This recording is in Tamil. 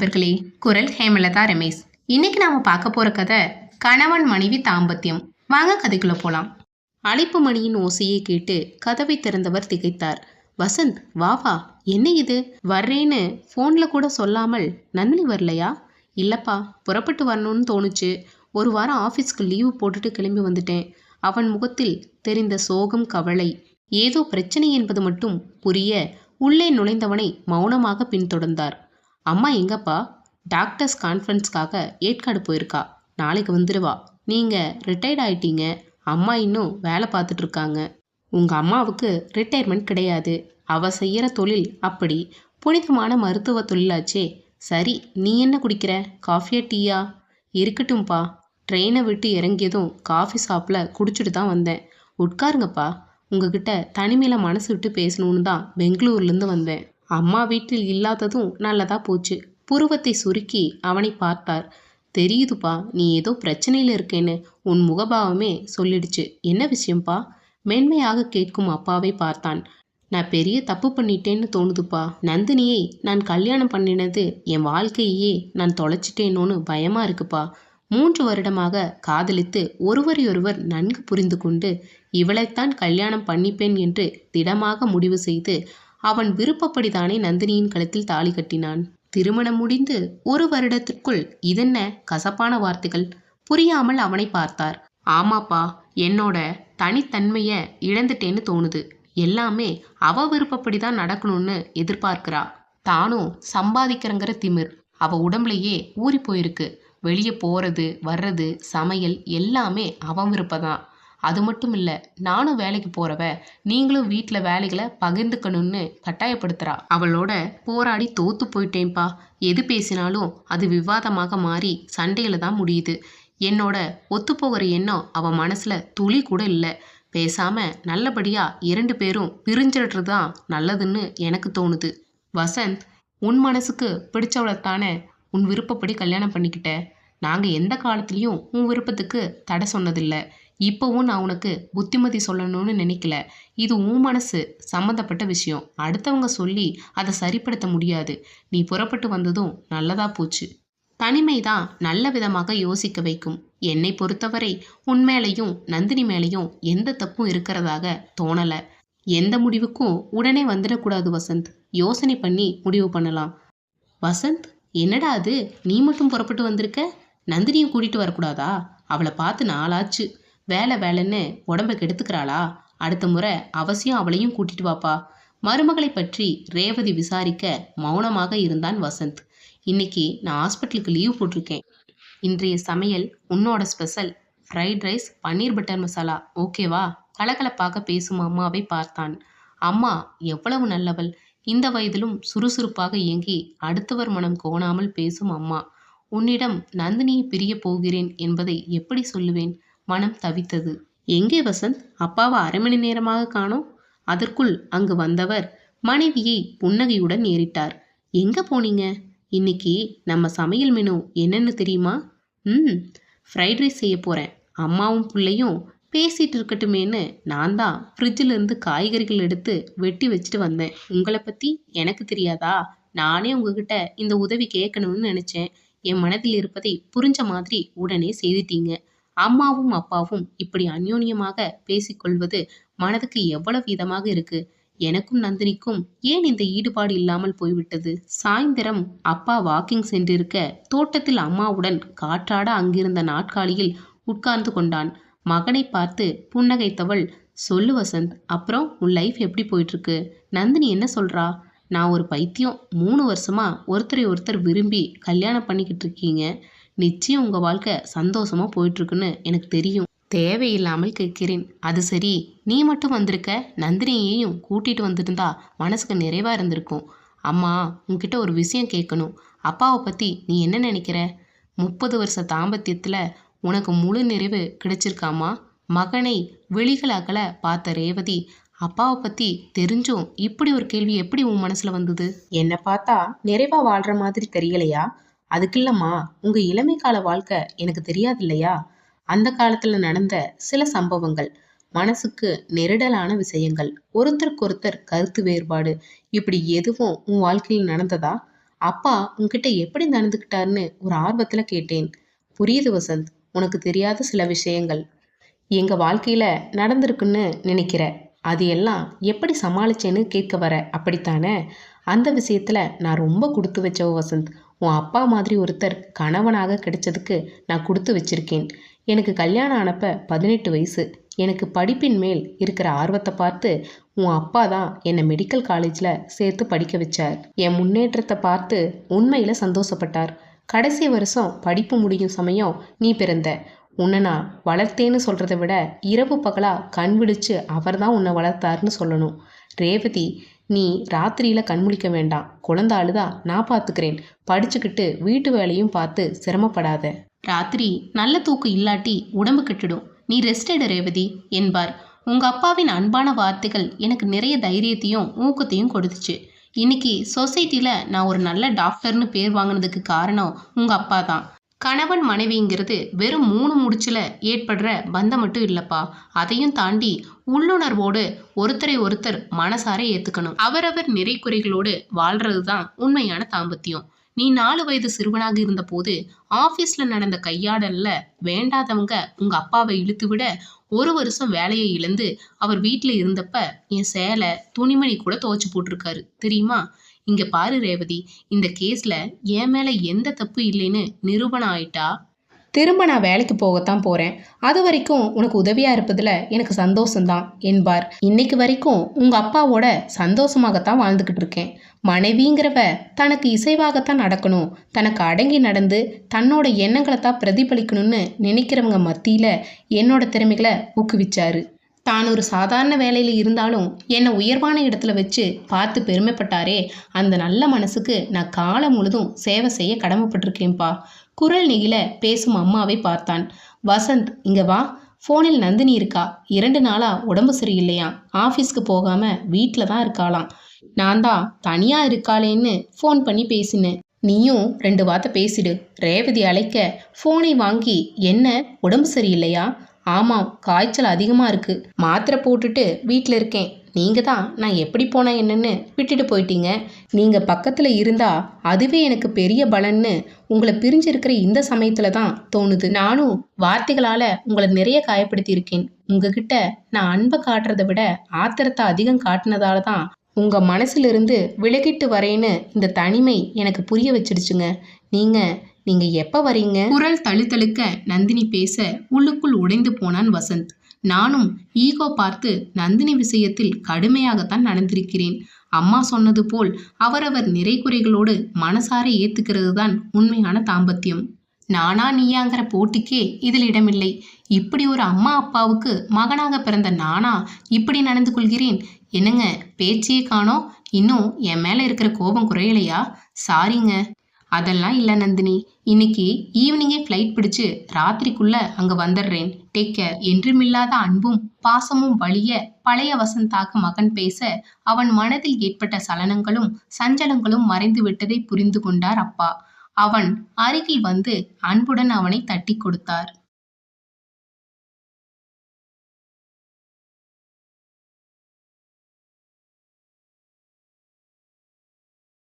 நண்பர்களே குரல் ஹேமலதா ரமேஷ். இன்னைக்கு நாம பார்க்க போற கதை கணவன் மனைவி தாம்பத்தியம். வாங்க கதைக்குள்ள போலாம். அழைப்பு மணியின் ஓசையை கேட்டு கதவை திறந்தவர் திகைத்தார். வசந்த் வா வா. என்ன இது? வர்றேன்னு ஃபோனில் கூட சொல்லாமல் நந்தினி வரலையா? இல்லப்பா புறப்பட்டு வரணும்னு தோணுச்சு. ஒரு வாரம் ஆஃபீஸ்க்கு லீவு போட்டுட்டு கிளம்பி வந்துட்டேன். அவன் முகத்தில் தெரிந்த சோகம் கவலை. ஏதோ பிரச்சனை என்பது மட்டும் புரிய உள்ளே நுழைந்தவனை மௌனமாக பின்தொடர்ந்தார். அம்மா எங்கப்பா? டாக்டர்ஸ் கான்ஃபரன்ஸ்க்காக ஏற்காடு போயிருக்கா. நாளைக்கு வந்துடுவா நீங்கள் ரிட்டையர்ட் ஆயிட்டீங்க. அம்மா இன்னும் வேலை பார்த்துட்டு இருக்காங்க. உங்கள் அம்மாவுக்கு ரிட்டையர்மெண்ட் கிடையாது. அவ செய்கிற தொழில் அப்படி. புனிதமான மருத்துவ தொழிலாச்சே. சரி நீ என்ன குடிக்கிற? காஃபியா டீயா? இருக்கட்டும்ப்பா ட்ரெயினை விட்டு இறங்கியதும் காஃபி ஷாப்பில் குடிச்சிட்டு தான் வந்தேன். உட்காருங்கப்பா. உங்ககிட்ட தனிமையில் மனசு விட்டு பேசணும்னு தான் பெங்களூர்லேருந்து வந்தேன். அம்மா வீட்டில் இல்லாததும் நல்லதா போச்சு. புருவத்தை சுருக்கி அவனை பார்த்தார். தெரியுதுப்பா நீ ஏதோ பிரச்சனையில் இருக்கேன்னு உன் முகபாவமே சொல்லிடுச்சு. என்ன விஷயம்ப்பா மென்மையாக கேட்கும் அப்பாவை பார்த்தான். நான் பெரிய தப்பு பண்ணிட்டேன்னு தோணுதுப்பா. நந்தினியை நான் கல்யாணம் பண்ணினது என் வாழ்க்கையே நான் தொலைச்சிட்டேனோன்னு பயமா இருக்குப்பா. மூன்று வருடமாக காதலித்து ஒருவரையொருவர் நன்கு புரிந்து கொண்டு இவளைத்தான் கல்யாணம் பண்ணிப்பேன் என்று திடமாக முடிவு செய்து அவன் விருப்பப்படிதானே நந்தினியின் கழுத்தில் தாலி கட்டினான். திருமணம் முடிந்து ஒரு வருடத்திற்குள் இதென்ன கசப்பான வார்த்தைகள்? புரியாமல் அவனை பார்த்தார். ஆமாப்பா என்னோட தனித்தன்மையை இழந்துட்டேன்னு தோணுது. எல்லாமே அவ விருப்பப்படி தான் நடக்கணும்னு எதிர்பார்க்கிறா. தானும் சம்பாதிக்கிறங்கிற திமிர். அவ உடம்புலயே ஊறி போயிருக்கு. வெளியே போறது வர்றது சமையல் எல்லாமே அவன் விருப்பதான் அது மட்டும் இல்லை நானும் வேலைக்கு போறவ நீங்களும் வீட்டில் வேலைகளை பகிர்ந்துக்கணும்னு கட்டாயப்படுத்துறா. அவளோட போராடி தோத்து போயிட்டேன்ப்பா எது பேசினாலும் அது விவாதமாக மாறி சண்டையில் தான் முடியுது. என்னோட ஒத்துப்போகிற எண்ணம் அவள் மனசில் துளி கூட இல்லை. பேசாமல் நல்லபடியாக இரண்டு பேரும் பிரிஞ்சிடுறது தான் நல்லதுன்னு எனக்கு தோணுது. வசந்த் உன் மனசுக்கு பிடிச்சவளைத்தானே உன் விருப்பப்படி கல்யாணம் பண்ணிக்கிட்ட? நாங்கள் எந்த காலத்துலேயும் உன் விருப்பத்துக்கு தடை சொன்னதில்லை. இப்போவும் நான் உனக்கு புத்திமதி சொல்லணும்னு நினைக்கல. இது உன் மனசு சம்மந்தப்பட்ட விஷயம். அடுத்தவங்க சொல்லி அதை சரிப்படுத்த முடியாது. நீ புறப்பட்டு வந்ததும் நல்லதா போச்சு. தனிமை தான் நல்ல விதமாக யோசிக்க வைக்கும். என்னை பொறுத்தவரை உன் மேலையும் நந்தினி மேலையும் எந்த தப்பும் இருக்கிறதாக தோணலை. எந்த முடிவுக்கும் உடனே வந்துடக்கூடாது வசந்த். யோசனை பண்ணி முடிவு பண்ணலாம். வசந்த் என்னடா அது? நீ மட்டும் புறப்பட்டு வந்திருக்க? நந்தினியும் கூட்டிகிட்டு வரக்கூடாதா? அவளை பார்த்து நாளாச்சு. வேலை வேலைன்னு உடம்ப கெடுத்துக்கிறாளா? அடுத்த முறை அவசியம் அவளையும் கூட்டிட்டு வாப்பா. மருமகளை பற்றி ரேவதி விசாரிக்க மௌனமாக இருந்தான் வசந்த். இன்னைக்கு நான் ஹாஸ்பிட்டலுக்கு லீவ் போட்டிருக்கேன். இன்றைய சமையல் உன்னோட special. Fried rice paneer butter masala. ஓகேவா? கலகலப்பாக பேசும் அம்மாவை பார்த்தான். அம்மா எவ்வளவு நல்லவள். இந்த வயதிலும் சுறுசுறுப்பாக இயங்கி அடுத்தவர் மனம் கோணாமல் பேசும் அம்மா. உன்னிடம் நந்தினியை பிரியப் போகிறேன் என்பதை எப்படி சொல்லுவேன்? மனம் தவித்தது. எங்கே வசந்த்? அப்பாவை அரை மணி நேரமாக காணோம். அதற்குள் அங்கு வந்தவர் மனைவியை புன்னகையுடன் ஏறிட்டார். எங்க போனீங்க? இன்னைக்கு நம்ம சமையல் மெனு என்னன்னு தெரியுமா? ம் ஃப்ரைட் ரைஸ் செய்ய போறேன். அம்மாவும் பிள்ளையும் பேசிட்டு இருக்கட்டுமேன்னு நான் தான் ஃப்ரிட்ஜில் இருந்து காய்கறிகள் எடுத்து வெட்டி வச்சுட்டு வந்தேன். உங்களை பற்றி எனக்கு தெரியாதா? நானே உங்ககிட்ட இந்த உதவி கேட்கணும்னு நினச்சேன். என் மனதில் இருப்பதை புரிஞ்ச மாதிரி உடனே செய்துட்டீங்க. அம்மாவும் அப்பாவும் இப்படி அந்யோன்யமாக பேசிக்கொள்வது மனதுக்கு எவ்வளவு இதமாக இருக்கு? எனக்கும் நந்தினிக்கும் ஏன் இந்த ஈடுபாடு இல்லாமல் போய்விட்டது? சாயந்தரம் அப்பா வாக்கிங் சென்றிருக்க தோட்டத்தில் அம்மாவுடன் காற்றாட அங்கிருந்த நாட்காலியில் உட்கார்ந்து கொண்டான். மகனை பார்த்து புன்னகைத்தவள் சொல்லு வசந்த் அப்புறம் உன் லைஃப் எப்படி போயிட்டுருக்கு? நந்தினி என்ன சொல்றா? நான் ஒரு பைத்தியம் மூணு வருஷமா ஒருத்தரை ஒருத்தர் விரும்பி கல்யாணம் பண்ணிக்கிட்டு இருக்கீங்க. நிச்சயம் உங்கள் வாழ்க்கை சந்தோஷமாக போயிட்டுருக்குன்னு எனக்கு தெரியும். தேவையில்லாமல் கேட்கிறேன். அது சரி. நீ மட்டும் வந்திருக்க. நந்தினியையும் கூட்டிட்டு வந்திருந்தா மனசுக்கு நிறைவாக இருந்திருக்கும். அம்மா உன்கிட்ட ஒரு விஷயம் கேட்கணும். அப்பாவை பற்றி நீ என்ன நினைக்கிற? முப்பது வருஷ தாம்பத்தியத்தில் உனக்கு முழு நிறைவு கிடைச்சிருக்காமா? மகனை வெளிகளாக்கல பார்த்த ரேவதி அப்பாவை பற்றி தெரிஞ்சும் இப்படி ஒரு கேள்வி எப்படி உன் மனசில் வந்தது? என்னை பார்த்தா நிறைவாக வாழ்கிற மாதிரி தெரியலையா? அதுக்கு இல்லம்மா உங்க இளமை கால வாழ்க்கை எனக்கு தெரியாது இல்லையா அந்த காலத்துல நடந்த சில சம்பவங்கள் மனசுக்கு நெருடலான விஷயங்கள் ஒருத்தருக்கொருத்தர் கருத்து வேறுபாடு இப்படி எதுவும் உன் வாழ்க்கையில் நடந்ததா? அப்பா உன்கிட்ட எப்படி நடந்துக்கிட்டாருன்னு ஒரு ஆர்வத்துல கேட்டேன். புரியுது வசந்த் உனக்கு தெரியாத சில விஷயங்கள். எங்க வாழ்க்கையில நடந்திருக்குன்னு நினைக்கிற அது எல்லாம் எப்படி சமாளிச்சேன்னு கேட்க வர அப்படித்தானே? அந்த விஷயத்துல நான் ரொம்ப கொடுத்து வச்சவ வசந்த். உன் அப்பா மாதிரி ஒருத்தர் கணவனாக கிடைச்சதுக்கு நான் கொடுத்து வச்சிருக்கேன். எனக்கு கல்யாணம் ஆனப்ப பதினெட்டு வயசு. எனக்கு படிப்பின் மேல் இருக்கிற ஆர்வத்தை பார்த்து உன் அப்பா தான் என்னை மெடிக்கல் காலேஜில் சேர்த்து படிக்க வச்சார். என் முன்னேற்றத்தை பார்த்து உண்மையில் சந்தோஷப்பட்டார். கடைசி வருஷம் படிப்பு முடியும் சமயம் நீ பிறந்த. உன்னை நான் வளர்த்தேன்னு சொல்கிறத விட இரவு பகலாக கண் விழிச்சு அவர் தான் உன்னை வளர்த்தாருன்னு சொல்லணும். ரேவதி நீ ராத்திரியில் கண் முழிக்க வேண்டாம். குழந்த அழுதா நான் பார்த்துக்கிறேன் படிச்சுக்கிட்டு வீட்டு வேலையும் பார்த்து சிரமப்படாத. ராத்திரி நல்ல தூக்கம் இல்லாட்டி உடம்பு கெட்டுடும். நீ ரெஸ்ட் எடு ரேவதி என்பார். உங்க அப்பாவின் அன்பான வார்த்தைகள் எனக்கு நிறைய தைரியத்தையும் ஊக்கத்தையும் கொடுத்துச்சு. இன்னைக்கு சொசைட்டியில் நான் ஒரு நல்ல டாக்டர்னு பேர் வாங்கினதுக்கு காரணம் உங்க அப்பா தான். கணவன் மனைவிங்கிறது வெறும் மூணு முடிச்சில் ஏற்படுற பந்தம் மட்டும் இல்லைப்பா. அதையும் தாண்டி உள்ளுணர்வோடு ஒருத்தரை ஒருத்தர் மனசார ஏற்றுக்கணும் அவரவர் நிறை குறைகளோடு வாழ்றது தான் உண்மையான தாம்பத்தியம். நீ நாலு வயது சிறுவனாக இருந்தபோது ஆஃபீஸில் நடந்த கையாடலில் வேண்டாதவங்க உங்கள் அப்பாவை இழுத்து விட ஒரு வருஷம் வேலையை இழந்து அவர் வீட்டில் இருந்தப்ப என் சேலை துணிமணி கூட துவச்சி போட்டிருக்காரு. தெரியுமா? இங்க பாரு ரேவதி இந்த கேஸ்ல என் மேல எந்த தப்பு இல்லைன்னு நிரூபணம் ஆயிட்டா? திரும்ப நான் வேலைக்கு போகத்தான் போறேன். அது வரைக்கும் உனக்கு உதவியா இருப்பதுல எனக்கு சந்தோஷம்தான் என்பார். இன்னைக்கு வரைக்கும் உங்க அப்பாவோட சந்தோஷமாகத்தான் வாழ்ந்துகிட்டு இருக்கேன். மனைவிங்கிறவ தனக்கு இசைவாகத்தான் நடக்கணும். தனக்கு அடங்கி நடந்து தன்னோட எண்ணங்களை தான் பிரதிபலிக்கணும்னு நினைக்கிறவங்க மத்தியில என்னோட திறமைகளை ஊக்குவிச்சாரு. தான் ஒரு சாதாரண வேலையில் இருந்தாலும் என்னை உயர்வான இடத்துல வச்சு பார்த்து பெருமைப்பட்டாரே. அந்த நல்ல மனசுக்கு நான் காலம் முழுதும் சேவை செய்ய கடமைப்பட்டிருக்கேன்ப்பா. குரல் நெகில பேசும் அம்மாவை பார்த்தான். வசந்த் இங்க வா. ஃபோனில் நந்தினி இருக்கா? இரண்டு நாளாக உடம்பு சரியில்லையா? ஆஃபீஸ்க்கு போகாமல் வீட்டில் தான் இருக்காளாம். நான் தான் தனியாக இருக்காளேன்னு ஃபோன் பண்ணி பேசினேன். நீயும் ரெண்டு வார்த்தை பேசிடு. ரேவதி அழைக்க ஃபோனை வாங்கி என்ன? உடம்பு சரியில்லையா? ஆமாம் காய்ச்சல் அதிகமாக இருக்கு. மாத்திரை போட்டுட்டு வீட்டில் இருக்கேன். நீங்கள் தான் நான் எப்படி போனேன் என்னன்னு விட்டுட்டு போயிட்டீங்க. நீங்கள் பக்கத்தில் இருந்தால் அதுவே எனக்கு பெரிய பலன்னு உங்களை பிரிஞ்சிருக்கிற இந்த சமயத்தில் தான் தோணுது. நானும் வார்த்தைகளால் உங்களை நிறைய காயப்படுத்தியிருக்கேன். உங்ககிட்ட நான் அன்பை காட்டுறதை விட ஆத்திரத்தை அதிகம் காட்டினதால தான் உங்கள் மனசிலிருந்து விலகிட்டு வரேன்னு இந்த தனிமை எனக்கு புரிய வச்சிடுச்சுங்க நீங்கள் நீங்க எப்ப வரீங்க? குரல் தழுத்தழுக்க நந்தினி பேச உள்ளுக்குள் உடைந்து போனான் வசந்த். நானும் ஈகோ பார்த்து நந்தினி விஷயத்தில் கடுமையாகத்தான் நடந்திருக்கிறேன். அம்மா சொன்னது போல் அவரவர் நிறை குறைகளோடு மனசார ஏத்துக்கிறது தான் உண்மையான தாம்பத்தியம். நானா நீயாங்கிற போட்டிக்கே இதில் இடமில்லை இப்படி ஒரு அம்மா அப்பாவுக்கு மகனாக பிறந்த நானா இப்படி நடந்து கொள்கிறேன்? என்னங்க பேச்சையே காணோம்? இன்னும் என் மேலே இருக்கிற கோபம் குறையலையா? சாரிங்க. அதெல்லாம் இல்லை நந்தினி. இன்னைக்கு ஈவினிங்கே ஃப்ளைட் பிடிச்சு ராத்திரிக்குள்ள அங்க வந்துடுறேன். டேக் கேர் என்றுமில்லாத அன்பும் பாசமும் வழிய பழைய வசந்தாக மகன் பேச அவன் மனதில் ஏற்பட்ட சலனங்களும் சஞ்சலங்களும் மறைந்து விட்டதை புரிந்து கொண்டார் அப்பா. அவன் அருகில் வந்து அன்புடன் அவனை தட்டி கொடுத்தார்.